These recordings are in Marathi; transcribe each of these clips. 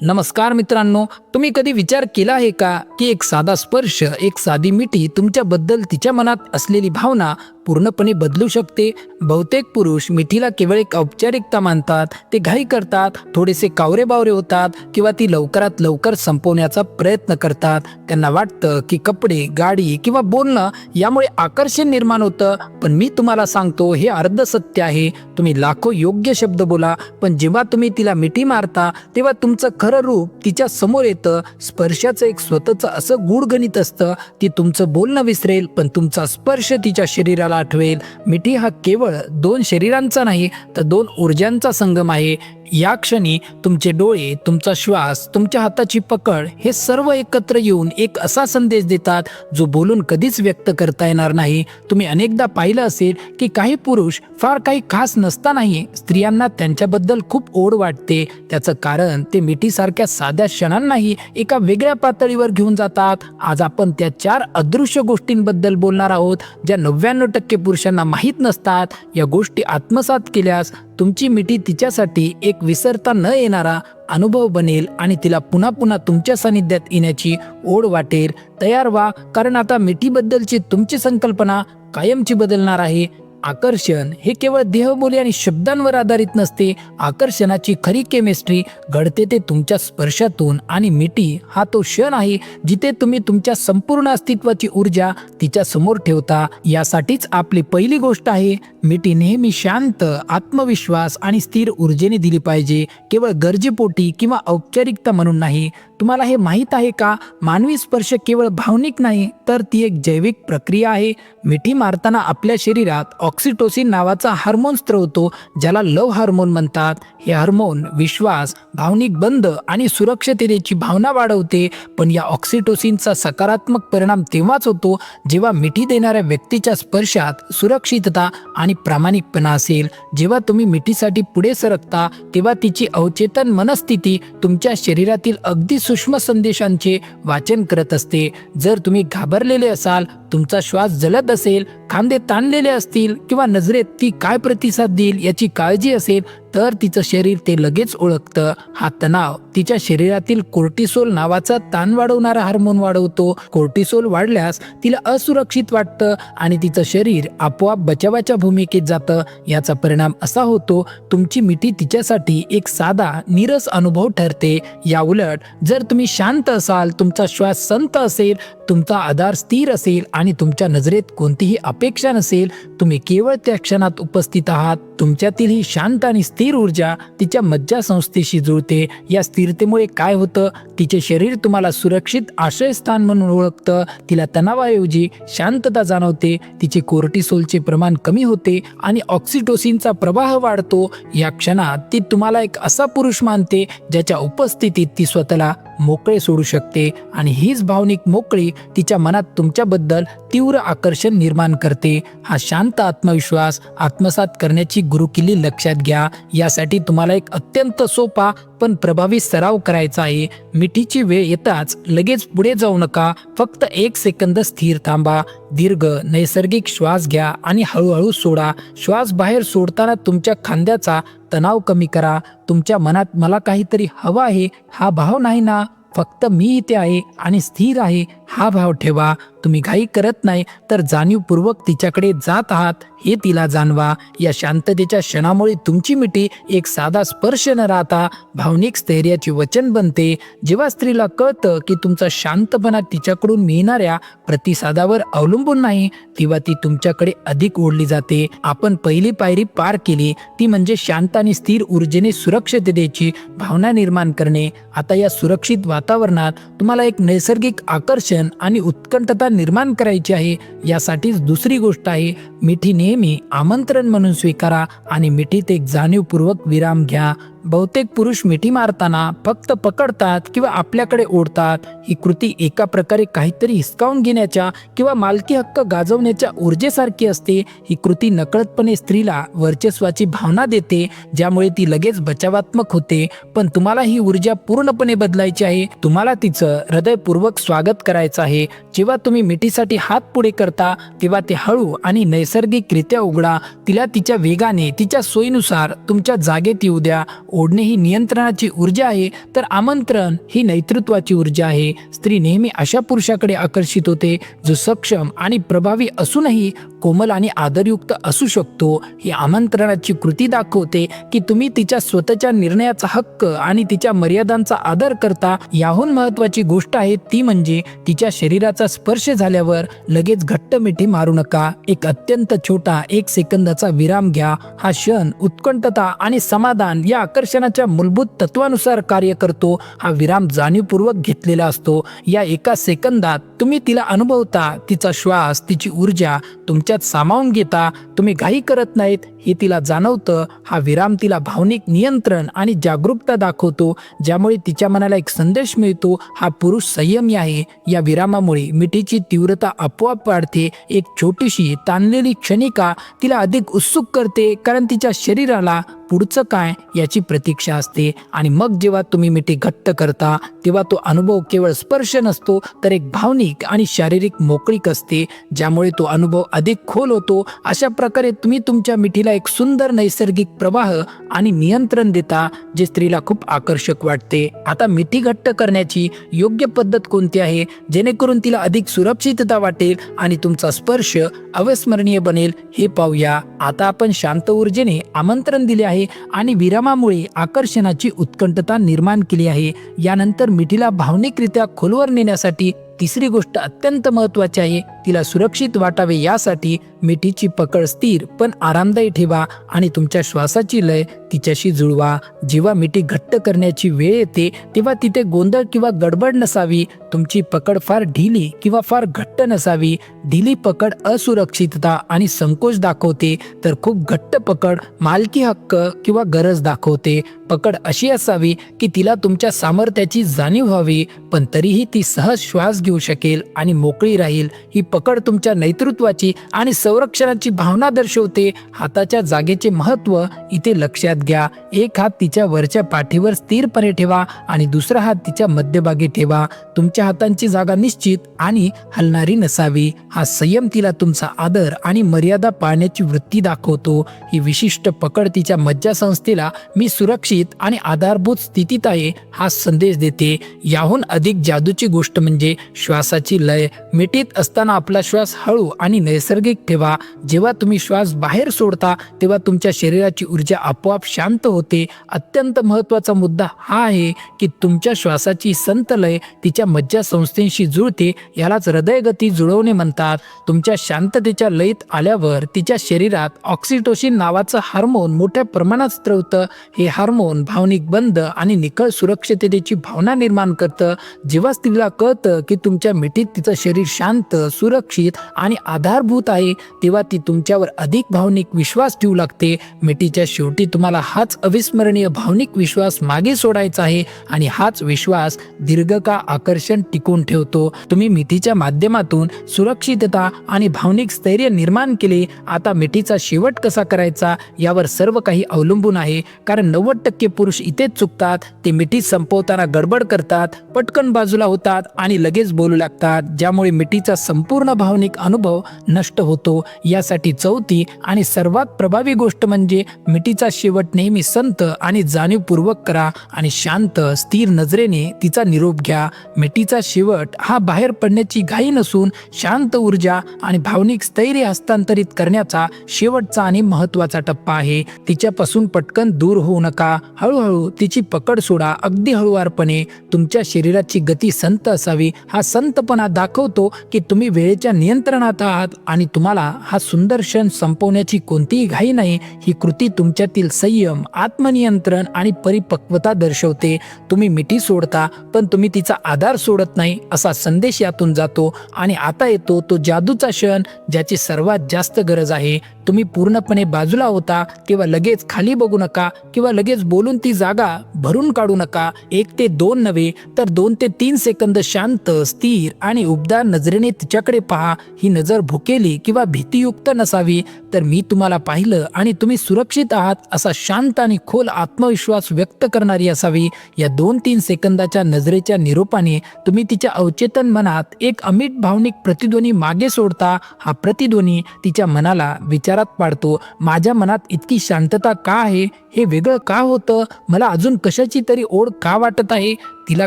नमस्कार मित्रांनो तुम्ही कधी विचार केला आहे का की एक साधा स्पर्श एक साधी मिठी तुमच्याबद्दल तिच्या मनात असलेली भावना पूर्णपणे बदलू शकते? बहुतेक पुरुष मिठीला केवळ एक औपचारिकता मानतात ते घाई करतात थोडेसे कावरे बावरे होतात किंवा ती लवकरात लवकर संपवण्याचा प्रयत्न करतात. त्यांना वाटतं की कपडे गाडी किंवा बोलणं यामुळे आकर्षण निर्माण होतं. पण मी तुम्हाला सांगतो हे अर्ध सत्य आहे. तुम्ही लाखो योग्य शब्द बोला पण जेव्हा तुम्ही तिला मिठी मारता तेव्हा तुमचं खरं रूप तिच्या समोर येतं स्पर्शाचं एक स्वतःचं असं गूढ गणित असतं ती तुमचं बोलणं विसरेल पण तुमचा स्पर्श तिच्या शरीराला आठवेल. मिठी हा केवळ दोन शरीरांचा नाही तर दोन ऊर्जांचा संगम आहे. या क्षणी तुमचे डोळे तुमचा श्वास तुमच्या हाताची पकड हे सर्व एकत्र येऊन एक असा संदेश देतात जो बोलून कधीच व्यक्त करता येणार नाही. तुम्ही अनेकदा पाहिलं असेल की काही पुरुष फार काही खास नसतानाही स्त्रियांना त्यांच्याबद्दल खूप ओढ वाटते. त्याचं कारण ते मिठीसारख्या साध्या क्षणांनाही एका वेगळ्या पातळीवर घेऊन जातात. आज आपण त्या चार अदृश्य गोष्टींबद्दल बोलणार आहोत ज्या नव्याण्णव टक्के पुरुषांना माहीत नसतात. या गोष्टी आत्मसात केल्यास तुमची मिठी तिच्यासाठी एक विसरता न येणारा अनुभव बनेल आणि तिला पुन्हा पुन्हा तुमच्या सानिध्यात येण्याची ओढ वाटेल. तयार व्हा कारण आता मिठीबद्दलची तुमची संकल्पना कायमची बदलणार आहे. आकर्षण हे केवळ देहबोली आणि शब्दांवर आधारित नसते. आकर्षणाची खरी केमिस्ट्री घडते ते तुमच्या स्पर्शातून आणि मिठी हा तो क्षण आहे जिथे तुम्ही तुमच्या संपूर्ण अस्तित्वाची ऊर्जा तिच्या समोर ठेवता. यासाठीच आपली पहिली गोष्ट आहे मिठी नेहमी शांत आत्मविश्वास आणि स्थिर ऊर्जेने दिली पाहिजे. केवळ गरजेपोटी किंवा औपचारिकता म्हणून नाही. तुम्हाला हे माहीत आहे का? मानवी स्पर्श केवळ भावनिक नाही तर ती एक जैविक प्रक्रिया आहे. मिठी मारताना आपल्या शरीरात ऑक्सिटोसिन नावाचा हार्मोन स्त्रवतो ज्याला लव हार्मोन म्हणतात. हे हार्मोन विश्वास भावनिक बंध आणि सुरक्षिततेची भावना वाढवते. पण या ऑक्सिटोसिनचा सकारात्मक परिणाम तेव्हाच होतो जेव्हा मिठी देणाऱ्या व्यक्तीच्या स्पर्शात सुरक्षितता आणि प्रामाणिकपणा असेल. जेव्हा तुम्ही मिठीसाठी पुढे सरकता तेव्हा तिची अवचेतन मनस्थिती तुमच्या शरीरातील अगदी सूक्ष्म संदेशांचे वाचन करत असते. जर तुम्ही घाबरलेले असाल तुमचा श्वास जलद असेल खांदे ताणलेले असतील किंवा नजरेत ती काय प्रतिसाद देईल याची काळजी असेल तर तिचं शरीर ते लगेच ओळखतं. हा तणाव तिच्या शरीरातील कोर्टिसोल नावाचा ताण वाढवणारा हार्मोन वाढवतो. कोर्टिसोल वाढल्यास तिला असुरक्षित वाटतं आणि तिचं शरीर आपोआप बचावाच्या भूमिकेत जातं. याचा परिणाम असा होतो तुमची मिठी तिच्यासाठी एक साधा नीरस अनुभव ठरते. याउलट जर तुम्ही शांत असाल तुमचा श्वास संत असेल तुमचा आधार स्थिर असेल आणि तुमच्या नजरेत कोणतीही अपेक्षा नसेल तुम्ही केवळ त्या क्षणात उपस्थित आहात. तुमच्यातील ही शांत आणि स्थिर ऊर्जा तिच्या मज्जासंस्थेशी जुळते. या स्थिरतेमुळे काय होतं? तिचे शरीर तुम्हाला सुरक्षित आश्रयस्थान म्हणून ओळखतं. तिला तणावाऐवजी शांतता जाणवते. तिचे कोर्टिसोलचे प्रमाण कमी होते आणि ऑक्सिटोसिनचा प्रवाह वाढतो. या क्षणात ती तुम्हाला एक असा पुरुष मानते ज्याच्या उपस्थितीत ती स्वतःला मोकळे सोडू शकते आणि हीच भावनिक मोकळी तिच्या मनात तुमच्याबद्दल तीव्र आकर्षण निर्माण करते. हा शांत आत्मविश्वास आत्मसात करण्याची गुरुकिल्ली लक्षात घ्या. यासाठी तुम्हाला एक अत्यंत सोपा पण प्रभावी सराव करायचा आहे मिठीची वेळ येताच लगेच पुढे जाऊ नका. फक्त एक सेकंद स्थिर थांबा. दीर्घ नैसर्गिक श्वास घ्या आणि हळूहळू सोडा. श्वास बाहेर सोडताना तुमच्या खांद्याचा तणाव कमी करा. तुमच्या मनात मला काहीतरी हवं आहे. हा भाव नाही ना. फक्त मी इथे आहे आणि स्थिर आहे. हा भाव ठेवा. तुम्ही घाई करत नाही तर जाणीवपूर्वक तिच्याकडे जात आहात हे तिला जाणवा. या शांततेच्या क्षणामुळे तुमची मिठी एक साधा स्पर्श न राहता भावनिक स्थैर्याचे वचन बनते. जेव्हा स्त्रीला कळतं की तुमचा शांतपणा तिच्याकडून मिळणाऱ्या प्रतिसादावर अवलंबून नाही तेव्हा ती तुमच्याकडे अधिक ओढली जाते. आपण पहिली पायरी पार केली ती म्हणजे शांत आणि स्थिर ऊर्जेने सुरक्षिततेची भावना निर्माण करणे. आता या सुरक्षित वातावरणात तुम्हाला एक नैसर्गिक आकर्षण आणि उत्कंठता निर्माण करायची आहे यासाठीच दुसरी गोष्ट आहे मिठी नेहमी आमंत्रण म्हणून स्वीकारा आणि मिठीत एक जाणीवपूर्वक विराम घ्या. बहुतेक पुरुष मिठी मारताना फक्त पकडतात किंवा आपल्याकडे ओढतात. ही कृती एका प्रकारे काहीतरी हिसकावून घेण्याच्या किंवा मालकी हक्क गाजवण्याच्या ऊर्जेसारखी असते. ही कृती नकळतपणे स्त्रीला वर्चस्वाची भावना देते ज्यामुळे ती लगेच बचावात्मक होते. पण तुम्हाला ही ऊर्जा पूर्णपणे बदलायची आहे. तुम्हाला तिचं हृदयपूर्वक स्वागत करायचं आहे. जेव्हा तुम्ही मिठीसाठी हात पुढे करता तेव्हा ते हळू आणि नैसर्गिकरित्या उघडा. तिला तिच्या वेगाने तिच्या सोयीनुसार तुमच्या जागेत येऊ द्या. ओढणे ही नियंत्रणाची ऊर्जा आहे तर आमंत्रण ही नेतृत्वाची ऊर्जा आहे. स्त्री नेहमी अशा पुरुषाकडे आकर्षित होते जो सक्षम आणि प्रभावी असूनही कोमल आणि आदरयुक्त असू शकतो. ही आमंत्रणाची कृती दाखवते की तुम्ही तिच्या स्वतःच्या निर्णयाचा हक्क आणि तिच्या मर्यादांचा आदर करता. याहून महत्वाची गोष्ट आहे ती म्हणजे तिच्या शरीराचा स्पर्श झाल्यावर लगेच घट्ट मिठी मारू नका. एक अत्यंत छोटा एक सेकंदाचा विराम घ्या. हा क्षण उत्कंठता आणि समाधान या गुरुत्वाकर्षणाच्या मूलभूत तत्वानुसार कार्य करतो हा विराम जाणीवपूर्वक घेतलेला असतो. या एका सेकंदात तुम्ही तिला अनुभवता तिचा श्वास तिची ऊर्जा तुमच्यात सामावून घेता. तुम्ही घाई करत नाहीत हे तिला जाणवतं. हा विराम तिला भावनिक नियंत्रण आणि जागरूकता दाखवतो ज्यामुळे तिच्या मनाला एक संदेश मिळतो हा पुरुष संयमी आहे. या विरामामुळे मिठीची तीव्रता आपोआप वाढते. एक छोटीशी ताणलेली क्षणिका तिला अधिक उत्सुक करते कारण तिच्या शरीराला पुढचं काय याची प्रतीक्षा असते. आणि मग जेव्हा तुम्ही मिठी घट्ट करता तेव्हा तो अनुभव केवळ स्पर्श नसतो तर एक भावनिक आणि शारीरिक मोकळीक असते ज्यामुळे तो अनुभव अधिक खोल होतो. अशा प्रकारे तुम्ही तुमच्या मिठीला एक सुंदर नैसर्गिक प्रवाह आणि नियंत्रण देता जे स्त्रीला खूप आकर्षक वाटते. आता मिठी घट्ट करण्याची योग्य पद्धत कोणती आहे? जेणेकरून तिला अधिक सुरक्षितता वाटेल आणि तुमचा स्पर्श अविस्मरणीय बनेल हे पाहूया. आता आपण शांत ऊर्जेने आमंत्रण दिले आहे. आणि विरामामुळे आकर्षणाची उत्कंठता निर्माण केली आहे. यानंतर मिठीला भावनिकरित्या खोलवर नेण्यासाठी तिसरी गोष्ट अत्यंत महत्वाची आहे. तिला सुरक्षित वाटावे यासाठी मिठीची पकड स्थिर पण आरामदायी ठेवा आणि तुमच्या श्वासाची लय तिच्याशी जुळवा. जेव्हा मिठी घट्ट करण्याची वेळ येते तेव्हा तिथे गोंधळ किंवा गडबड नसावी. तुमची पकड फार ढिली किंवा फार घट्ट नसावी. ढिली पकड असुरक्षितता आणि संकोच दाखवते. तर खूप घट्ट पकड मालकी हक्क किंवा गरज दाखवते. पकड अशी असावी की तिला तुमच्या सामर्थ्याची जाणीव व्हावी पण तरीही ती सहज श्वास घेऊ शकेल आणि मोकळी राहील. ही पकड पकड तुमच्या नेतृत्वाची आणि संरक्षणाची भावना दर्शवते हाताच्या जागेचे महत्त्व इथे लक्षात घ्या. एक हात तिच्या वरच्या पाठीवर स्थिरपणे ठेवा आणि दुसरा हात तिच्या मध्यभागी ठेवा. तुमच्या हातांची जागा निश्चित आणि हलणारी नसावी. हा संयम तिला तुमचा आदर आणि मर्यादा पाळण्याची वृत्ती दाखवतो. ही विशिष्ट पकड तिच्या मज्जासंस्थेला मी सुरक्षित आणि आधारभूत स्थितीत आहे हा संदेश देते. याहून अधिक जादूची गोष्ट म्हणजे श्वासाची लय. मिठीत असताना आपला श्वास हळू आणि नैसर्गिक ठेवा. जेव्हा तुम्ही श्वास बाहेर सोडता तेव्हा तुमच्या शरीराची ऊर्जा आपोआप शांत होते. अत्यंत महत्त्वाचा मुद्दा हा आहे की तुमच्या श्वासाची संत लय तिच्या मज्जा संस्थेशी जुळते यालाच हृदयगती जुळवणे म्हणतात. तुमच्या शांततेच्या लयीत आल्यावर तिच्या शरीरात ऑक्सिटोशिन नावाचं हार्मोन मोठ्या प्रमाणात स्त्रवतं. हे हार्मोन भावनिक बंद आणि निखळ सुरक्षिततेची भावना निर्माण करतं. जेव्हा स्त्रीला कळतं की तुमच्या मिठीत तिचं शरीर शांत सुरक्षित आणि आधारभूत आहे तेव्हा ती तुमच्यावर अधिक भावनिक विश्वास ठेवू लागते. मिठीच्या शेवटी तुम्हाला हाच अविस्मरणीय भावनिक विश्वास मागे सोडायचा आहे आणि हाच विश्वास दीर्घकाळ आकर्षण टिकून ठेवतो. तुम्ही मिठीच्या माध्यमातून सुरक्षितता आणि भावनिक स्थैर्य निर्माण केले. आता मिठीचा शेवट कसा करायचा यावर सर्व काही अवलंबून आहे. कारण नव्वद टक्के पुरुष इथेच चुकतात ते मिठी संपवताना गडबड करतात पटकन बाजूला होतात आणि लगेच बोलू लागतात. ज्यामुळे मिठीचा संपूर्ण भावनिक अनुभव नष्ट होतो. यासाठी चौथी आणि सर्वात प्रभावी गोष्ट म्हणजे मिठीचा शेवट नेहमी संत आणि जाणीवपूर्वक करा आणि शांत स्थिर नजरेने तिचा निरोप घ्या. मिठीचा शेवट हा बाहेर पडण्याची घाई नसून शांत ऊर्जा आणि भावनिक स्थैर्य हस्तांतरित करण्याचा शेवटचा आणि महत्त्वाचा टप्पा आहे. तिच्यापासून पटकन दूर होऊ नका. हळूहळू तिची पकड सोडा. अगदी हळुवारपणे तुमच्या शरीराची गती संत असावी. हा संतपणा दाखवतो की तुम्ही वेळेच्या नियंत्रणात आहात आणि तुम्हाला हा सुंदर क्षण संपवण्याची कोणतीही घाई नाही. ही कृती तुमच्यातील संयम आत्मनियंत्रण आणि परिपक्वता दर्शवते. तुम्ही मिठी सोडता पण तुम्ही तिचा आधार सोडत नाही असा संदेश यातून जातो. आणि आता येतो तो जादूचा क्षण ज्याची सर्वात जास्त गरज आहे. तुम्ही पूर्णपणे बाजूला होता किंवा लगेच खाली बघू नका किंवा लगेच बोलून ती जागा भरून काढू नका. एक ते दोन नव्हे तर दोन ते तीन सेकंद शांत स्थिर आणि उबदार नजरेने तिच्याकडे पहा ही नजर भुकेली किंवा भीतीयुक्त नसावी तर मी तुम्हाला पाहिलं आणि तुम्ही सुरक्षित आहात असा शांत आणि खोल आत्मविश्वास व्यक्त करणारी असावी. या दोन तीन सेकंदाच्या नजरेच्या निरोपाने तुम्ही तिच्या अवचेतन मनात एक अमिट भावनिक प्रतिध्वनी मागे सोडता. हा प्रतिध्वनी तिच्या मनाला विचारात पाडतो. माझ्या मनात इतकी शांतता का आहे? हे वेगळं का होतं? मला अजून कशाची तरी ओढ का वाटत आहे? तिला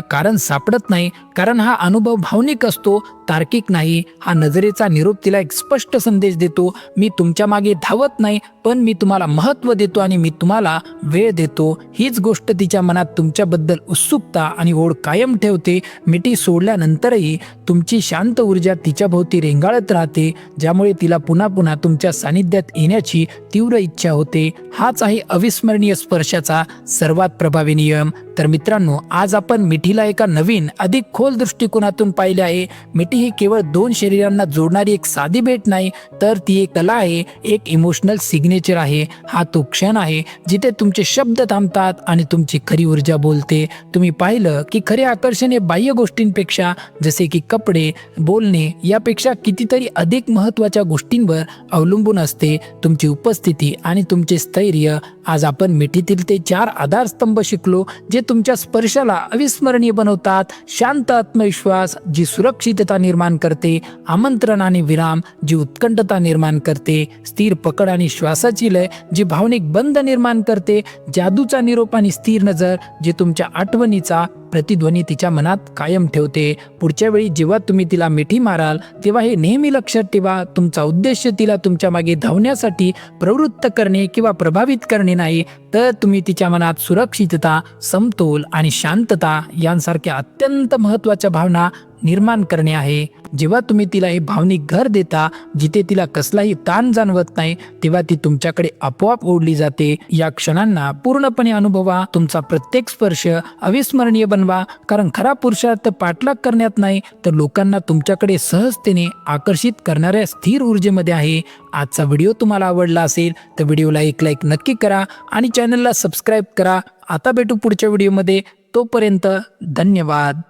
कारण सापडत नाही. कारण हा अनुभव भावनिक असतो तार्किक नाही. हा नजरेचा निरोप तिला एक स्पष्ट संदेश देतो. मी तुमच्या मागे धावत नाही पण मी तुम्हाला महत्त्व देतो आणि मी तुम्हाला वेळ देतो. हीच गोष्ट तिच्या मनात तुमच्याबद्दल उत्सुकता आणि ओढ कायम ठेवते. मिठी सोडल्यानंतरही तुमची शांत ऊर्जा तिच्याभोवती रेंगाळत राहते ज्यामुळे तिला पुन्हा पुन्हा तुमच्या सानिध्यात येण्याची तीव्र इच्छा होते. हाच आहे अविस्मरणीय स्पर्शाचा सर्वात प्रभावी नियम. तर मित्रांनो आज आपण मिठीला एका नवीन अधिक खोल दृष्टिकोनातून पाहिले आहे. मिठी ही केवळ दोन शरीरांना जोडणारी एक साधी भेट नाही तर ती एक कला आहे एक इमोशनल सिग्नेचर आहे. हा तो क्षण आहे जिथे तुमचे शब्द थांबतात आणि तुमची खरी ऊर्जा बोलते. तुम्ही पाहिलं की खरे आकर्षण हे बाह्य गोष्टींपेक्षा जसे की कपडे बोलणे यापेक्षा कितीतरी अधिक महत्त्वाच्या गोष्टींवर अवलंबून असते. तुमची उपस्थिती आणि तुमचे स्थैर्य आज आपण आपण मिठीतील ते चार आधारस्तंभ शिकलो जे तुमच्या स्पर्शाला अविस्मरणीय बनवतात. शांत आत्मविश्वास जी सुरक्षितता निर्माण करते आमंत्रण आणि विराम जी उत्कंठता निर्माण करते स्थिर पकड आणि श्वासाची लय जी भावनिक बंध निर्माण करते जादूचा निरोप आणि स्थिर नजर जे तुमच्या आठवणीचा प्रतिध्वनी तिच्या मनात कायम ठेवते. पुढच्या वेळी जेव्हा तुम्ही तिला मिठी माराल तेव्हा हे नेहमी लक्षात ठेवा तुमचा उद्देश तिला तुमच्या मागे धावण्यासाठी प्रवृत्त करणे किंवा प्रभावित करणे नाही तर तुम्ही तिच्या मनात सुरक्षितता समतोल आणि शांतता यांसारख्या अत्यंत महत्त्वाच्या भावना निर्माण करणे आहे. जेव्हा तुम्ही तिला हे भावनिक घर देता जिथे तिला कसलाही ताण जाणवत नाही तेव्हा ती तुमच्याकडे आपोआप ओढली जाते. या क्षणांना पूर्णपणे अनुभवा. तुमचा प्रत्येक स्पर्श अविस्मरणीय बनवा. कारण खरा पुरुषार्थ पाठलाग करण्यात नाही तर लोकांना तुमच्याकडे सहजतेने आकर्षित करणाऱ्या स्थिर ऊर्जेमध्ये आहे. आजचा व्हिडिओ तुम्हाला आवडला असेल तर व्हिडिओला एक लाईक नक्की करा आणि चॅनलला सबस्क्राईब करा. आता भेटू पुढच्या व्हिडिओमध्ये. तोपर्यंत धन्यवाद.